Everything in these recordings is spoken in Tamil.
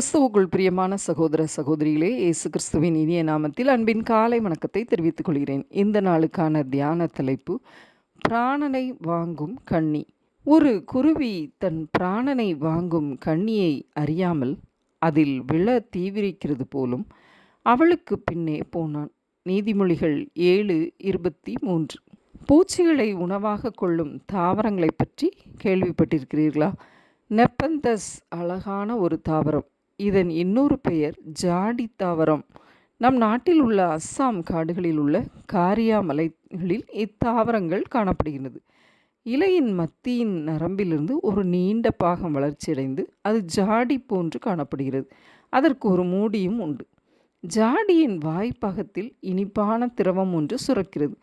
கிறிஸ்துவுக்குள் பிரியமான சகோதர சகோதரிகளே இயேசு கிறிஸ்துவின் இனிய நாமத்தில் அன்பின் காலை வணக்கத்தை தெரிவித்துக் கொள்கிறேன். இந்த நாளுக்கான தியான தலைப்பு பிராணனை வாங்கும் கண்ணி. ஒரு குருவி தன் பிராணனை வாங்கும் கண்ணியை அறியாமல் அதில் விழ தீவிரிக்கிறது போலும் அவளுக்கு பின்னே போனான். நீதிமொழிகள் ஏழு இருபத்தி மூன்று. பூச்சிகளை உணவாக கொள்ளும் தாவரங்களை பற்றி கேள்விப்பட்டிருக்கிறீர்களா? நெப்பந்தஸ் அழகான ஒரு தாவரம். இதன் இன்னொரு பெயர் ஜாடி தாவரம் நம் நாட்டில் உள்ள அஸ்ஸாம் காடுகளில் உள்ள காரியா மலைகளில் இத்தாவரங்கள் காணப்படுகிறது இலையின் மத்தியின் நரம்பிலிருந்து ஒரு நீண்ட பாகம் வளர்ச்சியடைந்து அது ஜாடி போன்று காணப்படுகிறது. அதற்கு ஒரு மூடியும் உண்டு. ஜாடியின் வாய்ப்பாகத்தில் இனிப்பான திரவம் ஒன்று சுரக்கிறது.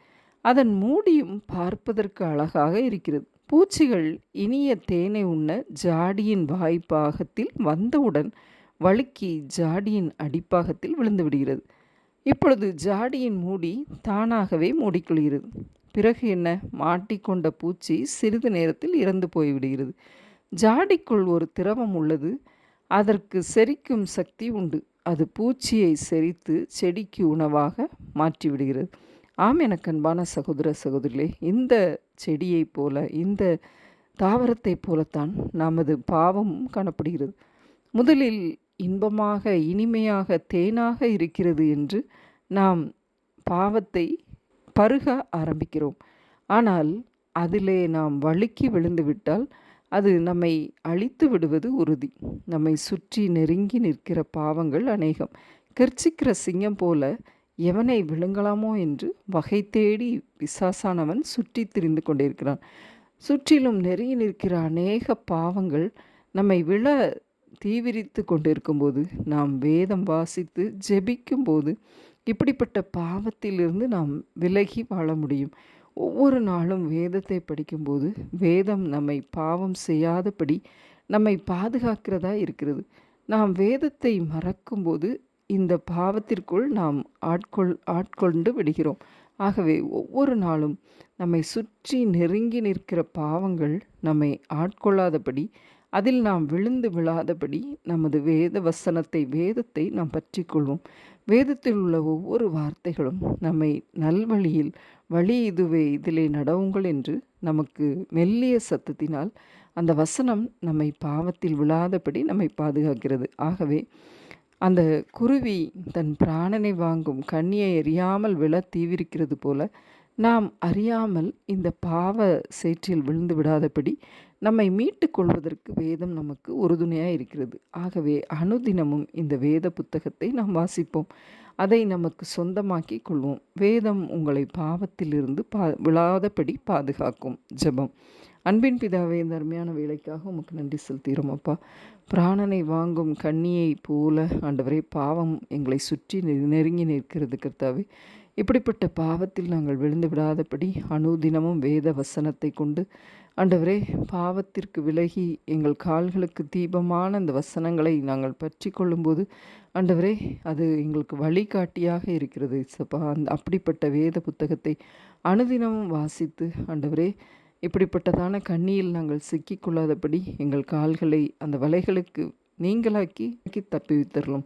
அதன் மூடியும் பார்ப்பதற்கு அழகாக இருக்கிறது. பூச்சிகள் இனிய தேனை உண்ண ஜாடியின் வாய்ப்பாகத்தில் வந்தவுடன் வழுக்கி ஜாடியின் அடிப்பாகத்தில் விழுந்து விடுகிறது. இப்பொழுது ஜாடியின் மூடி தானாகவே மூடிக்கொள்கிறது. பிறகு என்ன? மாட்டிக்கொண்ட பூச்சி சிறிது நேரத்தில் இறந்து போய்விடுகிறது ஜாடிக்குள் ஒரு திரவம் உள்ளது. அதற்கு செரிக்கும் சக்தி உண்டு. அது பூச்சியை செரித்து செடிக்கு உணவாக மாற்றிவிடுகிறது ஆம் எனக்கு அன்பான சகோதர சகோதரிகளே இந்த செடியைப் போல இந்த தாவரத்தைப் போலத்தான் நமது பாவமும் காணப்படுகிறது. முதலில் இன்பமாக இனிமையாக தேனாக இருக்கிறது என்று நாம் பாவத்தை பருக ஆரம்பிக்கிறோம். ஆனால் அதிலே நாம் வழுக்கி விழுந்துவிட்டால் அது நம்மை அழித்து விடுவது உறுதி. நம்மை சுற்றி நெருங்கி நிற்கிற பாவங்கள் அநேகம். கிர்ச்சிக்கிற சிங்கம் போல எவனை விழுங்கலாமோ என்று வகை தேடி விசாசானவன் சுற்றி திரிந்து கொண்டிருக்கிறான். சுற்றிலும் நெருங்கி நிற்கிற அநேக பாவங்கள் நம்மை விழ தீவிரித்து கொண்டிருக்கும்போது நாம் வேதம் வாசித்து ஜெபிக்கும்போது இப்படிப்பட்ட பாவத்திலிருந்து நாம் விலகி வாழ முடியும். ஒவ்வொரு நாளும் வேதத்தை படிக்கும்போது வேதம் நம்மை பாவம் செய்யாதபடி நம்மை பாதுகாக்கிறதா இருக்கிறது. நாம் வேதத்தை மறக்கும்போது இந்த பாவத்திற்குள் நாம் ஆட்கொள் ஆட்கொண்டு விடுகிறோம். ஆகவே ஒவ்வொரு நாளும் நம்மை சுற்றி நெருங்கி நிற்கிற பாவங்கள் நம்மை ஆட்கொள்ளாதபடி அதில் நாம் விழுந்து விழாதபடி நமது வேத வசனத்தை வேதத்தை நாம் பற்றி கொள்வோம் வேதத்தில் உள்ள ஒவ்வொரு வார்த்தைகளும் நம்மை நல்வழியில் வழி இதுவே இதிலே நடவுங்கள் என்று நமக்கு மெல்லிய சத்தத்தினால் அந்த வசனம் நம்மை பாவத்தில் விழாதபடி நம்மை பாதுகாக்கிறது. ஆகவே அந்த குருவி தன் பிராணனை வாங்கும் கண்ணியை எறியாமல் விழ தீவிரிக்கிறது போல நாம் அறியாமல் இந்த பாவ சேற்றில் விழுந்து விடாதபடி நம்மை மீட்டு கொள்வதற்கு வேதம் நமக்கு உறுதுணையாக இருக்கிறது. ஆகவே அனுதினமும் இந்த வேத புத்தகத்தை நாம் வாசிப்போம். அதை நமக்கு சொந்தமாக்கி கொள்வோம். வேதம் உங்களை பாவத்திலிருந்து பா விழாதபடி பாதுகாக்கும். ஜெபம். அன்பின் பிதாவே இந்த அருமையான வேலைக்காக உமக்கு நன்றி செலுத்துகிறோம் அப்பா. பிராணனை வாங்கும் கண்ணியை போல ஆண்டவரே பாவம் எங்களை சுற்றி நெருங்கி நிற்கிறது கர்த்தாவே. இப்படிப்பட்ட பாவத்தில் நாங்கள் விழுந்து விடாதபடி அனுதினமும் வேத வசனத்தை கொண்டு ஆண்டவரே பாவத்திற்கு விலகி எங்கள் கால்களுக்கு தீபமான அந்த வசனங்களை நாங்கள் பற்றி கொள்ளும்போது ஆண்டவரே அது எங்களுக்கு வழிகாட்டியாக இருக்கிறது. சப்பா அந்த அப்படிப்பட்ட வேத புத்தகத்தை அனுதினமும் வாசித்து ஆண்டவரே இப்படிப்பட்டதான கண்ணியில் நாங்கள் சிக்கிக்கொள்ளாதபடி எங்கள் கால்களை அந்த வலைகளுக்கு நீங்களாக்கி தப்பி தரலும்